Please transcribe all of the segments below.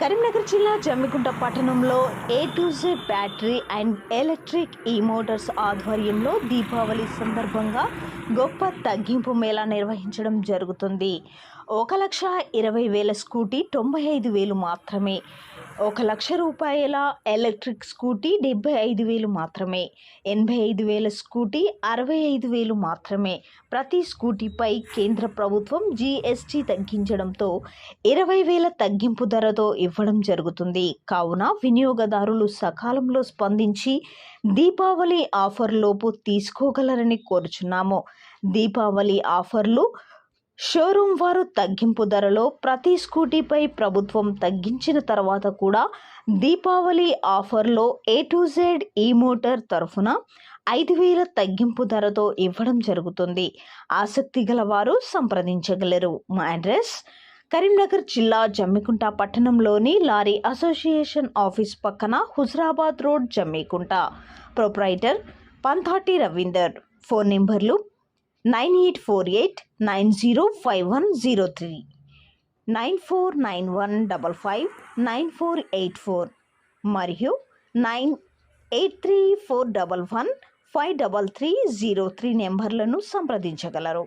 కరీంనగర్ జిల్లా జమ్మికుంట పట్టణంలో A to Z battery and electric e motors ఆధ్వర్యంలో దీపావళి సందర్భంగా గొప్ప తగ్గింపు మేళా నిర్వహించడం జరుగుతుంది. ఒక లక్ష ఇరవై వేల స్కూటీ తొంభై ఐదు వేలు మాత్రమే. ఒక లక్ష రూపాయల ఎలక్ట్రిక్ స్కూటీ డెబ్బై ఐదు వేలు మాత్రమే ఎనభై ఐదు వేల స్కూటీ అరవై ఐదు వేలు మాత్రమే. ప్రతి స్కూటీపై కేంద్ర ప్రభుత్వం జీఎస్టీ తగ్గించడంతో ఇరవై వేల తగ్గింపు ధరతో ఇవ్వడం జరుగుతుంది. కావున వినియోగదారులు సకాలంలో స్పందించి దీపావళి ఆఫర్లోపు తీసుకోగలరని కోరుచున్నాము. దీపావళి ఆఫర్లు షోరూమ్ వారు తగ్గింపు ధరలో ప్రతి స్కూటీపై ప్రభుత్వం తగ్గించిన తర్వాత కూడా దీపావళి ఆఫర్లో A to Z e motor తరఫున ఐదు వేల తగ్గింపు ధరతో ఇవ్వడం జరుగుతుంది. ఆసక్తి గల వారు సంప్రదించగలరు. మా అడ్రస్? కరీంనగర్ జిల్లా జమ్మికుంట పట్టణంలోని లారీ అసోసియేషన్ ఆఫీస్ పక్కన Huzurabad road Jammikunta. Proprietor Panthati Ravinder. Phone నెంబర్లు nine eight four eight nine zero five one zero three nine four nine one double five nine four eight four మరియు nine eight three four double one five double three zero three నెంబర్లను సంప్రదించగలరు.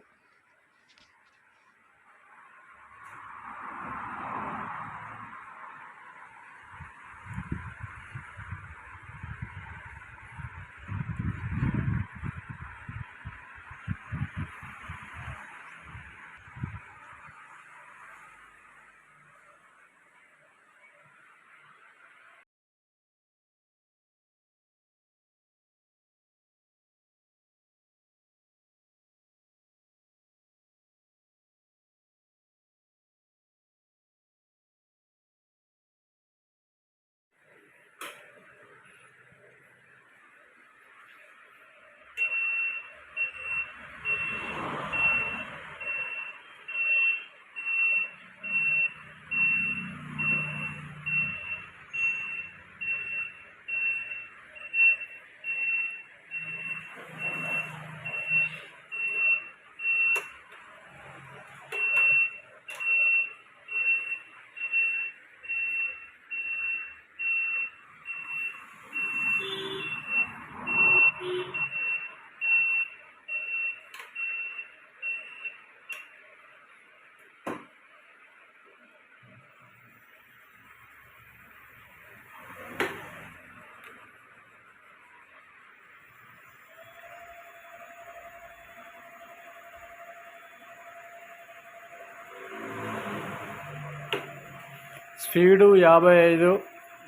Speed యాభై ఐదు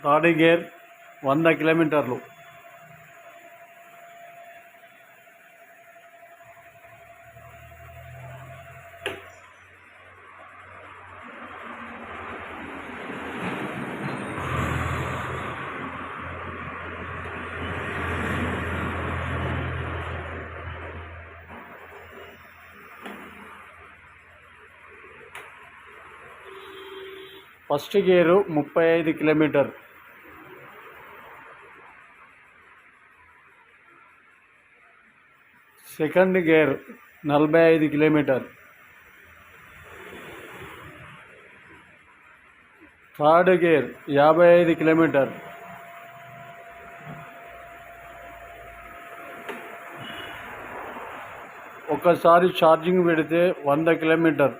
body gear వంద కిలోమీటర్లు. First gear ముప్పై ఐదు kilometre. Second gear నలభై ఐదు కిలోమీటర్. థర్డ్ గేర్ యాభై ఐదు కిలోమీటర్. ఒకసారి ఛార్జింగ్ పెడితే వంద కిలోమీటర్.